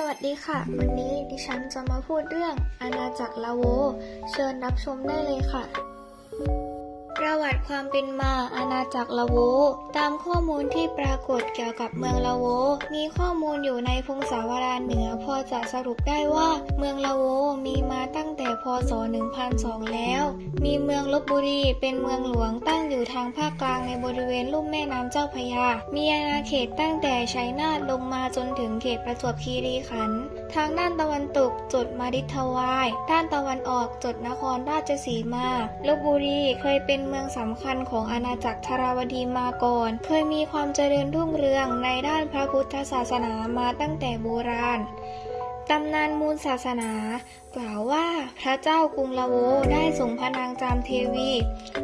สวัสดีค่ะ วันนี้ดิฉันจะมาพูดเรื่องอาณาจักรลาโว เชิญรับชมได้เลยค่ะ ประวัติความเป็นมาอาณาจักรลาโว ตามข้อมูลที่ปรากฏเกี่ยวกับเมืองลาโว มีข้อมูลอยู่ในพงศาวดารเหนือ พอจะสรุปได้ว่าเมืองลาโวมีมา ศ1002แล้ว มีเมืองลบบุรีเป็นเมืองหลวงตั้งอยู่ทางภาคกลางในบริเวณลุ่มแม่น้ำเจ้าพยา มีอาณาเขตตั้งแต่ชัยนาทลงมาจนถึงเขตประจวบคีรีขันธ์ ทางด้านตะวันตกจดมาดิทวาย ด้านตะวันออกจดนครราชสีมา ลบบุรีเคยเป็นเมืองสำคัญของอาณาจักรธาราวดีมาก่อน เคยมีความเจริญรุ่งเรืองในด้านพระพุทธศาสนามาตั้งแต่โบราณ ตำนานมูลศาสนา กล่าวว่าพระเจ้ากรุงลาโวได้ส่งพระนางจามเทวี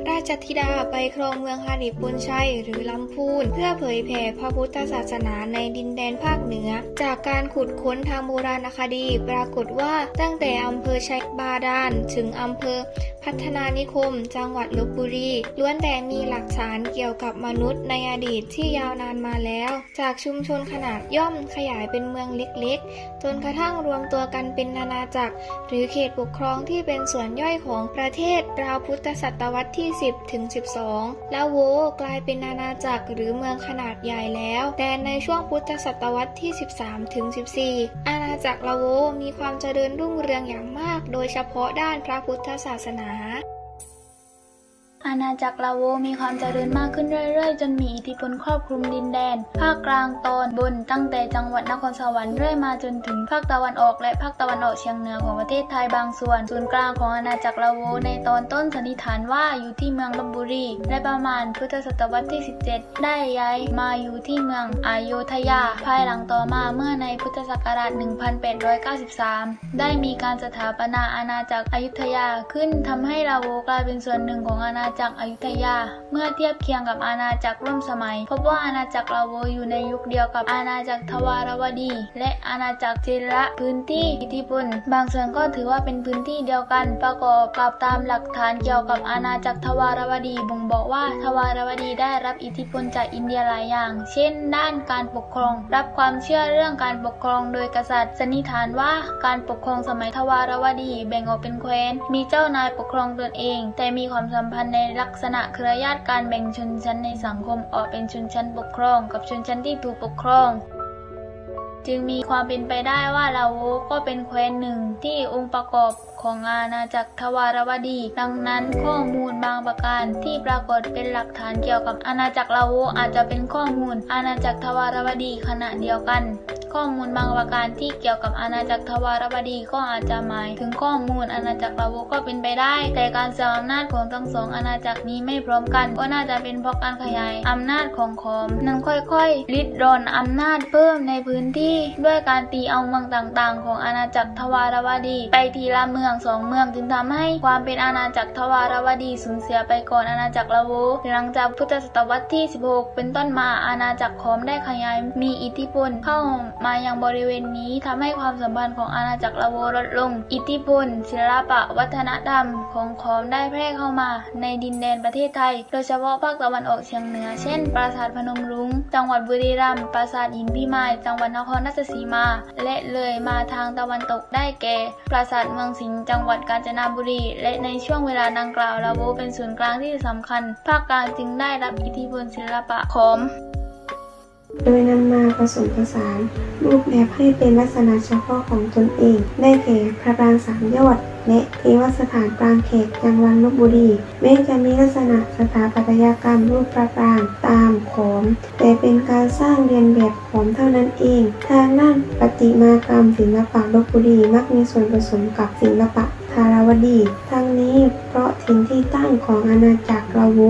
ราชธิดาไปครองเมืองฮาริปุนชัยหรือลำพูน เพื่อเผยแผ่พระพุทธศาสนาในดินแดนภาคเหนือ จากการขุดค้นทางโบราณคดี ปรากฏว่าตั้งแต่อำเภอชัยบาดาลถึงอำเภอพัฒนานิคม จังหวัดลบบุรีล้วนแต่มีหลักฐานเกี่ยวกับมนุษย์ในอดีตที่ยาวนานมาแล้ว จากชุมชนขนาดย่อมขยายเป็นเมืองเล็กๆ จนกระทั่งรวมตัวกันเป็นนานาจักร หรือเขตปกครองที่เป็นส่วนย่อยของประเทศราวพุทธศตวรรษที่ 10 ถึง 12แล้วโวกลายเป็นนานาจักรหรือเมืองขนาดใหญ่แล้ว แต่ในช่วงพุทธศตวรรษที่ 13 ถึง 14 อาณาจักรละโวมีความเจริญรุ่งเรืองอย่างมาก โดยเฉพาะด้านพระพุทธศาสนา อาณาจักรลาโวมีความเจริญมากขึ้นเรื่อยๆ จนมีอิทธิพลครอบคลุมดินแดน ภาคกลางตอนบนตั้งแต่จังหวัดนครสวรรค์เรื่อยมาจนถึงภาคตะวันออกและภาคตะวันออกเฉียงเหนือของประเทศไทยบางส่วน ศูนย์กลางของอาณาจักรลาโวในตอนต้นสันนิษฐานว่าอยู่ที่เมืองลบบุรีและประมาณพุทธศตวรรษที่ 17 ได้ย้ายมาอยู่ที่เมืองอโยธยา ภายหลังต่อมาเมื่อในพุทธศักราช 1893 ได้มีการสถาปนาอาณาจักรอยุธยาขึ้นทำให้ลาโวกลายเป็นส่วนหนึ่งของอาณาจักรอยุธยา เมื่อเทียบเคียงกับอาณาจักรร่วมสมัย พบว่าอาณาจักรลาโวอยู่ในยุคเดียวกับอาณาจักรทวารวดี และอาณาจักรเจระพื้นที่อิทธิพลบางส่วนก็ถือว่าเป็นพื้นที่เดียวกันประกอบกับตามหลักฐานเกี่ยวกับอาณาจักรทวารวดีบ่งบอกว่าทวารวดีได้รับอิทธิพลจากอินเดียหลายอย่าง เช่น ด้านการปกครอง รับความเชื่อเรื่องการปกครองโดยกษัตริย์สันนิษฐานว่าการปกครองสมัยทวารวดีแบ่งออกเป็นแคว้น มีเจ้านายปกครองตนเอง แต่มีความสัมพันธ์ในลักษณะเครือญาติการแบ่งชนชั้นในสังคมออกเป็นชนชั้นปกครอง กับชนชั้นที่ถูกปกครอง จึงมีความเป็นไปได้ว่าลาโวก็เป็นแคว้นหนึ่งที่องค์ประกอบของอาณาจักรทวารวดี ดังนั้นข้อมูลบางประการที่ปรากฏเป็นหลักฐานเกี่ยวกับอาณาจักรลาโวอาจจะเป็นข้อมูลอาณาจักรทวารวดีขณะเดียวกัน ข้อมูลบางประการที่เกี่ยวกับอาณาจักรทวารวดีก็อาจจะหมายถึงข้อมูลอาณาจักรลาวก็เป็นไปได้ แต่การเสื่อมอำนาจของทั้งสองอาณาจักรนี้ไม่พร้อมกัน ก็น่าจะเป็นเพราะการขยายอำนาจของขอม นั้นค่อยๆริดรอนอำนาจเพิ่มในพื้นที่ ด้วยการตีเอาเมืองต่างๆ ของอาณาจักรทวารวดี ไปทีละเมืองสองเมืองจึงทำให้ความเป็นอาณาจักรทวารวดีสูญเสียไปก่อนอาณาจักรลาวหลังจากพุทธศตวรรษที่ 16 เป็นต้นมาอาณาจักรขอมได้ขยายมีอิทธิพลเข้ามายังบริเวณนี้ทำให้ความสัมพันธ์ของอาณาจักรลาโวลดลง อิทธิพลศิลปะวัฒนธรรมของขอมได้แพร่เข้ามา ในดินแดนประเทศไทย โดยเฉพาะภาคตะวันออกเฉียงเหนือ เช่น ปราสาทพนมรุง้ง จังหวัดบุรีรัมย์ปราสาทหินพิมาย จังหวัดนครราชสีมา และเลยมาทางตะวันตกได้แก่ ปราสาทเมืองสิงห์จังหวัดกาญจนบุรี และในช่วงเวลาดังกล่าวลาโวเป็นศูนย์กลางที่สำคัญ ภาคกลางจึงได้รับอิทธิพลศิลปะขอม โดยนำมาผสมผสานรูปแบบให้เป็นลักษณะเฉพาะของตนเอง ได้แก่พระปรางสามยอด และเทวสถานปรางเขตจังหวัดลบบุรี แม้จะมีลักษณะสถาปัตยกรรมรูปพระปรางตามโขมแต่เป็นการสร้างเรียนแบบโขมเท่านั้นเอง ทางด้านประติมากรรมศิลปะลบบุรีมักมีส่วนผสมกับศิลปะทาราวดี ทั้งนี้ เพราะถิ่นที่ตั้งของอาณาจักรลาโว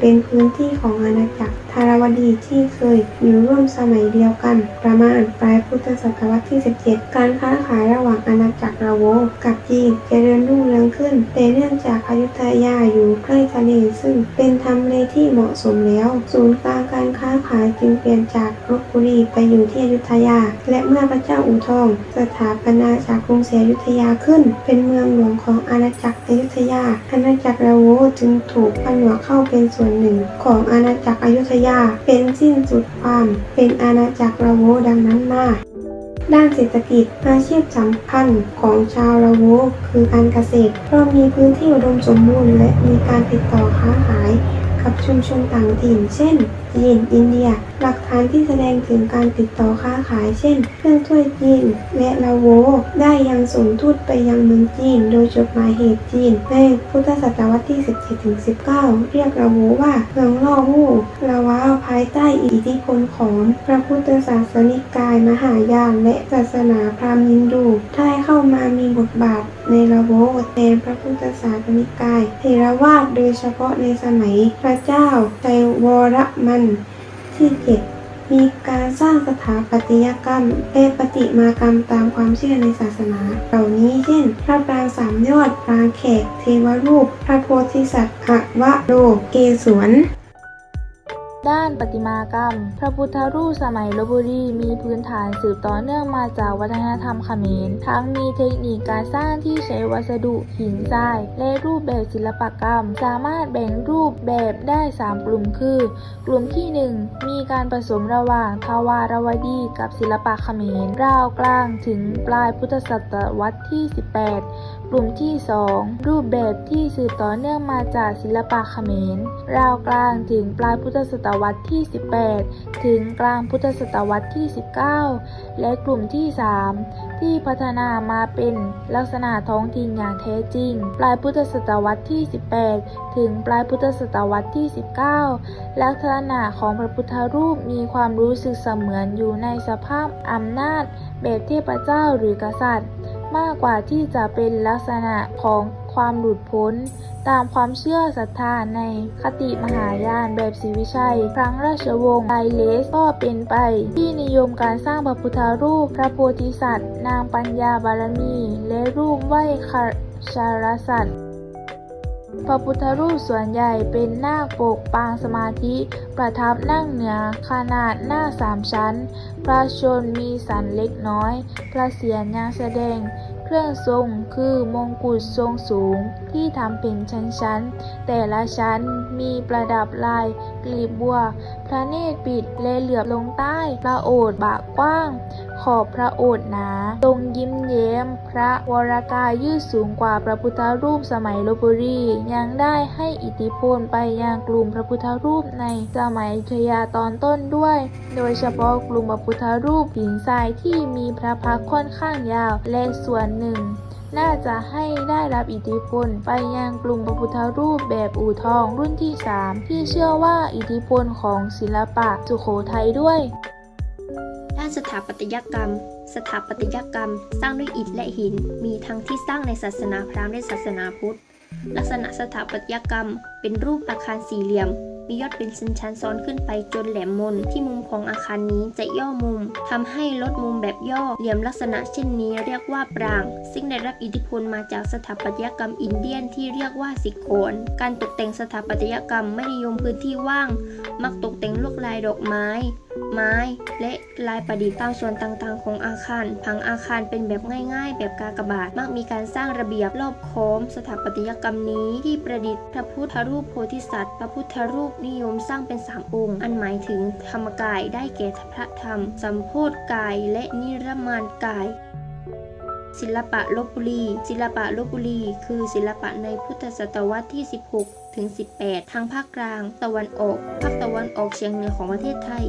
เป็นพื้นที่ของอาณาจักรทารวดีที่เคยอยู่ร่วมสมัยเดียวกัน ประมาณปลายพุทธศตวรรษที่ 17 การค้าขายระหว่างอาณาจักรลาโว กับจีนจเจริญรุ่งเรืองขึ้น แต่เนื่องจากอยุธยาอยู่ใกล้ทะเลซึ่งเป็นทำเลที่เหมาะสมแล้ว ศูนย์กลางการค้าขายจึงเปลี่ยนจากลบบุรีไปอยู่ที่อยุธยา และเมื่อพระเจ้าอู่ทอง สถาปนาจากกรุงศรีอยุธยาขึ้น เป็นเมืองหลวงของอาณาจักรอยุธยาอาณาจักรลาโวจึงถูกผนวกเข้าเป็นส่วนหนึ่ง ของอาณาจักรอยุธยา เป็นสิ้นสุดความเป็นอาณาจักรลาโวดังนั้นมาด้านเศรษฐกิจอาชีพสำคัญของชาวลาโวคือการเกษตรเพราะมีพื้นที่อุดมสมบูรณ์และมีการติดต่อค้าขาย กับชุมชนต่างถิ่น เช่น จีน อินเดีย หลักฐานที่แสดงถึงการติดต่อค้าขาย เช่น เครื่องถ้วยจีน และลาโว ได้ยังส่งทูตไปยังเมืองจีน โดยจดหมายเหตุจีน ในพุทธศตวรรษที่ 17-19 เรียกลาโวว่าเมืองล่อวู่ลาวาภายใต้อิทธิพลของพระพุทธศาสนิกายมหายานและศาสนาพราหมณ์ฮินดูได้เข้ามามีบทบาทในลาโวแทนพระพุทธศาสนิกายเทรวาสโดยเฉพาะในสมัยพระเจ้าไตวรมันที่เจ็ดมีการสร้างสถาปัตยกรรมและปฏิมากรรมตามความเชื่อในศาสนา เหล่านี้เช่น พระปรางสามยอด ปรางแขก เทวรูป พระโพธิสัตว์อะวะโลเกศวน ด้านประติมากรรม พระพุทธรูปสมัยลบบุรีมีพื้นฐานสืบต่อเนื่องมาจากวัฒนธรรมเขมร ทั้งมีเทคนิคการสร้างที่ใช้วัสดุหินทราย และรูปแบบศิลปกรรม สามารถแบ่งรูปแบบได้ 3 กลุ่มคือ กลุ่มที่ 1 มีการผสมระหว่างทวารวดีกับศิลปะเขมรราวกลางถึงปลายพุทธศตวรรษที่ 18 กลุ่มที่ 2 รูปแบบที่สืบต่อเนื่องมาจากศิลปะเขมร ราวกลางถึงปลายพุทธศตวรรษที่ 18 ถึงกลางพุทธศตวรรษที่ 19 และกลุ่มที่ 3 ที่พัฒนามาเป็นลักษณะท้องถิ่นอย่างแท้จริง ปลายพุทธศตวรรษที่ 18 ถึงปลายพุทธศตวรรษที่ 19 ลักษณะของพระพุทธรูปมีความรู้สึกเสมือนอยู่ในสภาพอำนาจแบบเทพเจ้าหรือกษัตริย์ มากกว่าที่จะเป็นลักษณะของความหลุดพ้น ตามความเชื่อศรัทธาในคติมหายานแบบศรีวิชัย ครั้งราชวงศ์ไดเลสก็เป็นไป ที่นิยมการสร้างพระพุทธรูป พระโพธิสัตว์ นางปัญญาบารมี และรูปไหว้คชารสัตว์ พระพุทธรูปส่วนใหญ่เป็นหน้าปกปางสมาธิ ประทับนั่งเหนือขนาดหน้าสามชั้น พระชนมีสันเล็กน้อย พระเศียรยังแสดง เครื่องทรงคือมงกุฎทรงสูงที่ทำเป็นชั้นๆ แต่ละชั้นมีประดับลายกลีบบัว พระเนตรปิดและเหลือบลงใต้ พระโอษฐ์บากกว้าง ขอบพระโอษฐ์หนา ทรงยิ้มแย้ม พระวรากายยืดสูงกว่าพระพุทธรูปสมัยลบบุรี ยังได้ให้อิทธิพลไปยังกลุ่มพระพุทธรูปในสมัยอยุธยาตอนต้นด้วย โดยเฉพาะกลุ่มพระพุทธรูปหินทรายที่มีพระพักค่อนข้างยาวและส่วนหนึ่งน่าจะให้ได้รับอิทธิพลไปยังกลุ่มพระพุทธรูปแบบอู่ทองรุ่นที่ 3 ที่เชื่อว่าอิทธิพลของศิลปะสุโขทัยด้วย สถาปัตยกรรม สถาปัตยกรรม สร้างด้วยอิฐและหิน มีทั้งที่สร้างในศาสนาพราหมณ์และศาสนาพุทธ ลักษณะสถาปัตยกรรม เป็นรูปอาคารสี่เหลี่ยม มียอดเป็นชั้นๆซ้อนขึ้นไปจนแหลมมน ที่มุมของอาคารนี้จะย่อมุมทำให้ลดมุมแบบย่อ เหลี่ยมลักษณะเช่นนี้เรียกว่าปราง ซึ่งได้รับอิทธิพลมาจากสถาปัตยกรรมอินเดียนที่เรียกว่าสิโคนการตกแต่งสถาปัตยกรรมไม่นิยมพื้นที่ว่าง มักตกแต่งลวดลายดอกไม้ไม้และลายประดิษฐ์ตามส่วนต่างๆ ของอาคาร ผังอาคารเป็นแบบง่ายๆ แบบกากบาท มักมีการสร้างระเบียบรอบโค้มสถาปัตยกรรมนี้ที่ประดิษฐ์พระพุทธรูปโพธิสัตว์ พระพุทธรูปนิยมสร้างเป็นสามองค์ อันหมายถึงธรรมกายได้แก่พระธรรม สัมโพธกายและนิรมานกายศิลปะลบบุรี ศิลปะลบบุรี คือศิลปะในพุทธศตวรรษที่ 16 ถึง 18 ทางภาคกลาง ตะวันออก ภาคตะวันออกเฉียงเหนือของประเทศไทย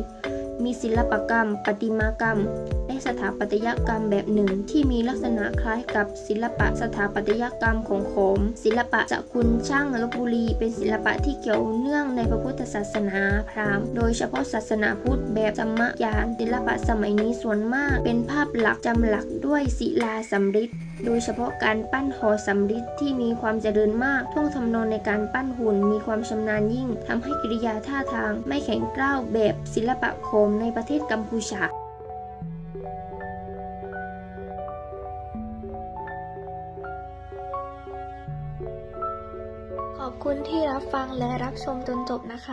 มีศิลปกรรม ประติมากรรม และสถาปัตยกรรมแบบหนึ่ง ที่มีลักษณะคล้ายกับศิลปะสถาปัตยกรรมของโขม ศิลปะจักุลช่างลบบุรี เป็นศิลปะที่เกี่ยวเนื่องในพระพุทธศาสนาพราหมณ์ โดยเฉพาะศาสนาพุทธแบบสัมมยานศิลปะสมัยนี้ส่วนมาก เป็นภาพหลักจำหลักด้วยศิลาสำริด โดยเฉพาะการปั้นหอสำริดที่มีความเจริญมากท่วงทำนองในการปั้นหุ่นมีความชำนาญยิ่งทำให้กิริยาท่าทาง ไม่แข็งกร้าวแบบศิลปะโขมในประเทศกัมพูชาขอบคุณที่รับฟังและรับชมจนจบนะคะ